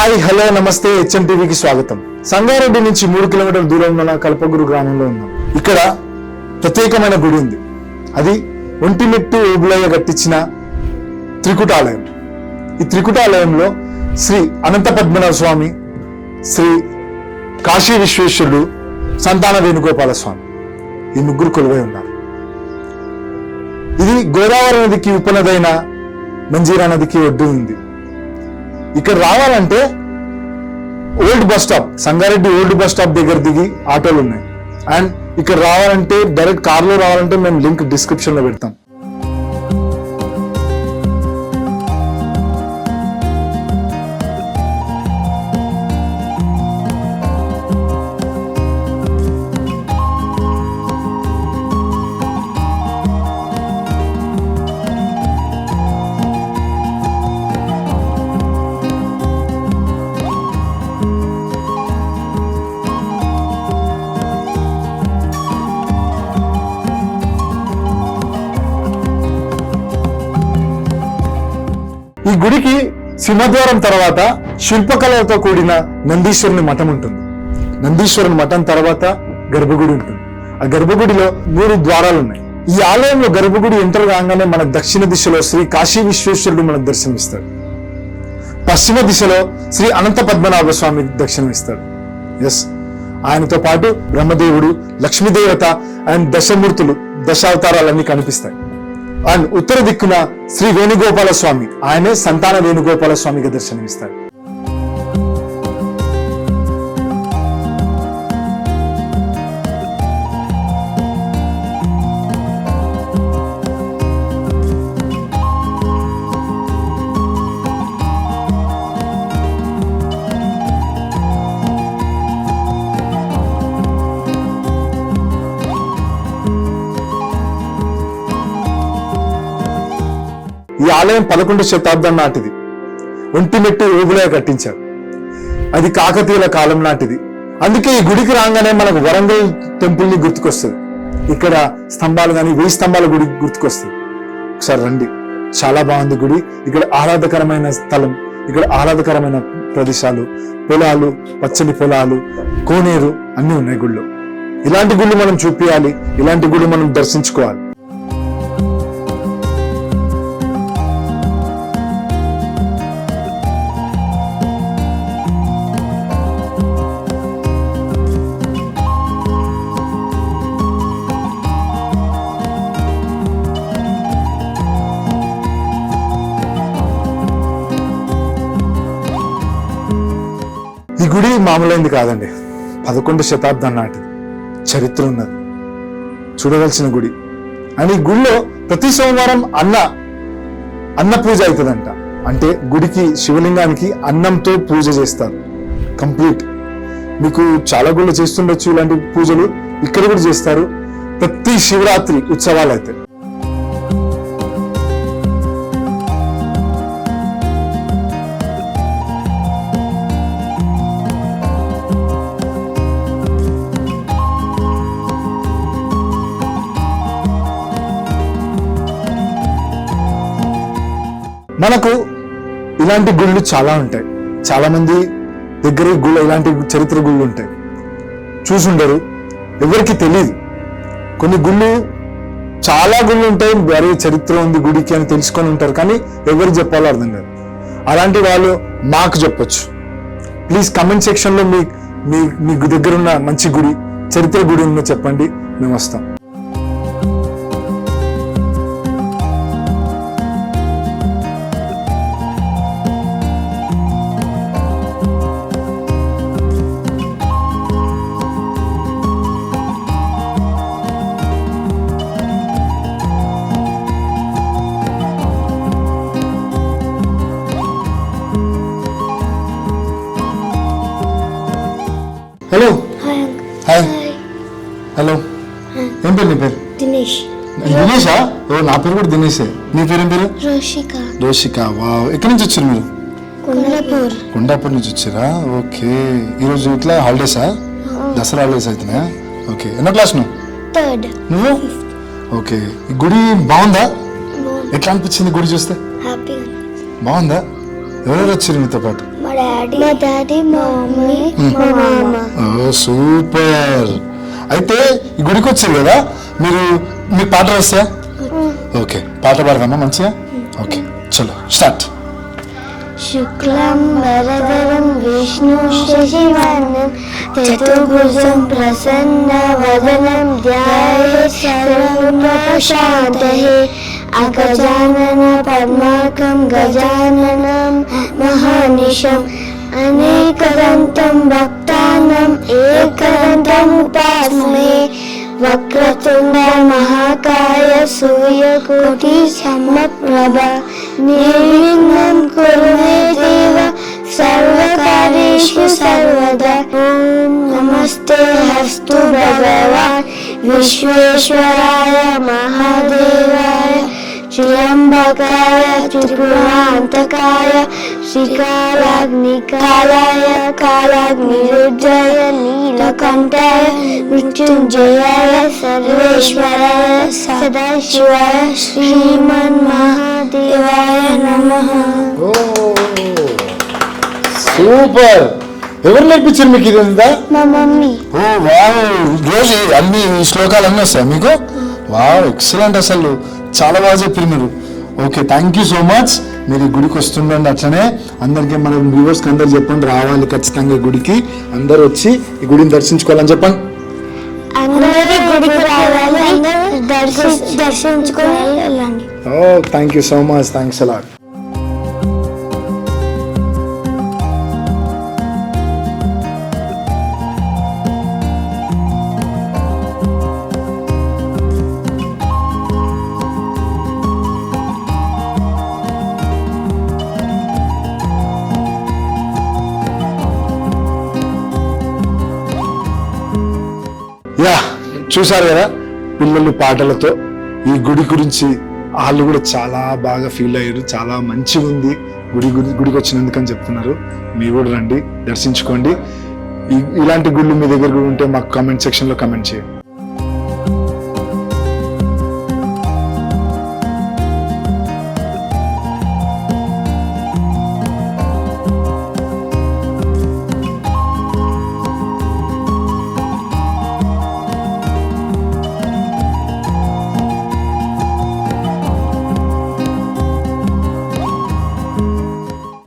Hi hello నమస్తే HM టీవీకి స్వాగతం. సంగారెడ్డి నుంచి మూడు కిలోమీటర్ల దూరంలో ఉన్న కల్పగురు గ్రామంలో ఉన్నాం. ఇక్కడ ప్రత్యేకమైన గుడి ఉంది. అది ఒంటిమిట్టు ఓబులయ్య కట్టించిన త్రికుటాలయం. ఈ త్రికుటాలయంలో శ్రీ అనంత పద్మనాభ స్వామి శ్రీ కాశీ విశ్వేశ్వరుడు సంతాన వేణుగోపాల స్వామి ఈ ముగ్గురు కొలువై ఉన్నారు. ఇది గోదావరి నదికి ఉపనదైన మంజీరా నదికి ఒడ్డు ఉంది. ఇక్కడ రావాలంటే old bus stop Sangareddy old bus stop దగ్గర దిగి ఆటోలు ఉన్నాయి. అండ్ ఇక్కడ రావాలంటే డైరెక్ట్ కార్లో రావాలంటే మేము లింక్ డిస్క్రిప్షన్లో పెడతాం. ఈ గుడికి సింహద్వారం తర్వాత శిల్పకళలతో కూడిన నందీశ్వరుని మఠం ఉంటుంది. నందీశ్వరుని మఠం తర్వాత గర్భగుడి ఉంటుంది. ఆ గర్భగుడిలో మూడు ద్వారాలు ఉన్నాయి. ఈ ఆలయంలో గర్భగుడి ఎంటర్ కాగానే మన దక్షిణ దిశలో శ్రీ కాశీ విశ్వేశ్వరుడు మనకు దర్శనమిస్తాడు. పశ్చిమ దిశలో శ్రీ అనంత పద్మనాభ స్వామి దర్శనమిస్తాడు. ఎస్ ఆయనతో పాటు బ్రహ్మదేవుడు లక్ష్మీదేవత అండ్ దశమూర్తులు దశావతారాలన్నీ కనిపిస్తాయి. అండ్ ఉత్తర దిక్కున శ్రీ వేణుగోపాల స్వామి ఆయనే సంతాన వేణుగోపాల స్వామిగా దర్శనమిస్తాడు ఆలయం పదకొండు శతాబ్దం నాటిది. ఒంటిమెట్టు ఓబులే కట్టించారు. అది కాకతీయుల కాలం నాటిది. అందుకే ఈ గుడికి రాగానే మనకు వరంగల్ టెంపుల్ని గుర్తుకొస్తుంది. ఇక్కడ స్తంభాలు కానీ వెయ్యి స్తంభాల గుడి గుర్తుకొస్తుంది. ఒకసారి రండి. చాలా బాగుంది గుడి. ఇక్కడ ఆహ్లాదకరమైన స్థలం ఇక్కడ ఆహ్లాదకరమైన ప్రదేశాలు పొలాలు పచ్చని పొలాలు కోనేరు అన్ని ఉన్నాయి గుళ్ళు. ఇలాంటి గుళ్ళు మనం చూపించాలి ఇలాంటి గుళ్ళు మనం దర్శించుకోవాలి. గుడి మామూలైంది కాదండి. పదకొండు శతాబ్దం నాటిది. చరిత్ర ఉన్నది. చూడవలసిన గుడి. అండ్ ఈ గుడిలో ప్రతి సోమవారం అన్న అన్న పూజ అవుతుందంట. అంటే గుడికి శివలింగానికి అన్నంతో పూజ చేస్తారు. కంప్లీట్. మీకు చాలా గుళ్ళు చేస్తుండొచ్చు ఇలాంటి పూజలు. ఇక్కడ కూడా చేస్తారు. ప్రతి శివరాత్రి ఉత్సవాలు అయితే మనకు ఇలాంటి గుళ్ళు చాలా ఉంటాయి. చాలామంది దగ్గర గుళ్ళు ఇలాంటి చరిత్ర గుళ్ళు ఉంటాయి. చూసుండరు ఎవరికి తెలియదు కొన్ని గుళ్ళు చాలా గుళ్ళు ఉంటాయి వేరే చరిత్ర ఉంది గుడికి అని తెలుసుకొని ఉంటారు కానీ ఎవరు చెప్పాలో అర్థం కాదు. అలాంటి వాళ్ళు మాకు చెప్పొచ్చు. ప్లీజ్ కమెంట్ సెక్షన్లో మీ మీ మీ దగ్గర ఉన్న మంచి గుడి చరిత్ర గుడి ఉందో చెప్పండి. మేము వస్తాం. హలో. Hi hello. ఏం పేరు నీ పేరు? దినేష్. దినేషా? ఓ నా పేరు కూడా దినేషే. నీ పేరు ఏం పేరు? రోషిక. రోషిక వావ్. ఎక్కడి నుంచి వచ్చారు మీరు? కొండపూర్. కొండాపూర్ నుంచి వచ్చారా? ఓకే. ఈరోజు ఇట్లా హాలిడేసా దసరా హాలిడేస్ అవుతున్నాయా ఓకే. ఎన్నో క్లాస్ నువ్వు? థర్డ్. నువ్వు? ఓకే. గుడి బాగుందా? ఎట్లా అనిపించింది గుడి చూస్తే? హ్యాపీ బాగుందా? ఎవరెవరు వచ్చారు మీతో పాటు? మా డాడీ మా డాడీ మా మమ్మీ మా మామ ఓ సూపర్. అయితే ఈ గుడికి వచ్చారు కదా? మీరు మీ పాటలు వస్తాయా ఓకే పాట పాడదామా మంచిగా? ఓకే చలో స్టార్ట్. శుక్లం వరదరం విష్ణు శశివర్ణం చతుర్భుజం ప్రసన్న వదనం ధ్యాయే సర్వశాంతహే అగజానన अगजानन पद्माकं गजाननं महानिशम् अनेकदन्तं भक्तानम् एकदन्तमुपास्मे वक्रतुण्डमहाकाय सूर्यकोटिसमप्रभ निर्विघ्नं निनं कुर्मे देव सर्वकारेषु सर्वदा। ॐ नमस्ते हस्तु भगवान् विश्वेश्वराय महादेवाय। త్రిపురాంతకాయ శ్రీకాలాగ్నికాలాయ కాలాగ్నిరుద్రాయ నీలకంఠాయ మృత్యుంజయాయ సర్వేశ్వరాయ సదాశివాయ శ్రీమన్ మహాదేవాయ నమః సూపర్. ఎవరు నేర్పించారు మీకు ఇది మా మమ్మీ. రోజు అన్ని శ్లోకాలు అన్నీ వస్తాయి మీకు? వావ్ ఎక్సలెంట్ అసలు. చాలా బాగా చెప్పారు మీరు. Okay thank you so much మీరు ఈ గుడికి వస్తుండండి అట్లనే. అందరికీ మన వ్యూవర్స్కి అందరు చెప్పండి రావాలి ఖచ్చితంగా ఈ గుడికి. అందరు వచ్చి ఈ గుడిని దర్శించుకోవాలని చెప్పండి. అందరూ గుడికి రావాలి అందరూ దర్శి దర్శించుకొని వెళ్ళండి. ఓ thank you so much thanks a lot చూసారు కదా పిల్లలు పాటలతో ఈ గుడి గురించి వాళ్ళు కూడా చాలా బాగా ఫీల్ అయ్యారు చాలా మంచిగా ఉంది గుడి గుడి గుడికి వచ్చినందుకు అని చెప్తున్నారు. మీరు కూడా రండి దర్శించుకోండి. ఈ- ఇలాంటి గుళ్ళు మీ దగ్గర కూడా ఉంటే మాకు కామెంట్ సెక్షన్లో కామెంట్ చేయండి.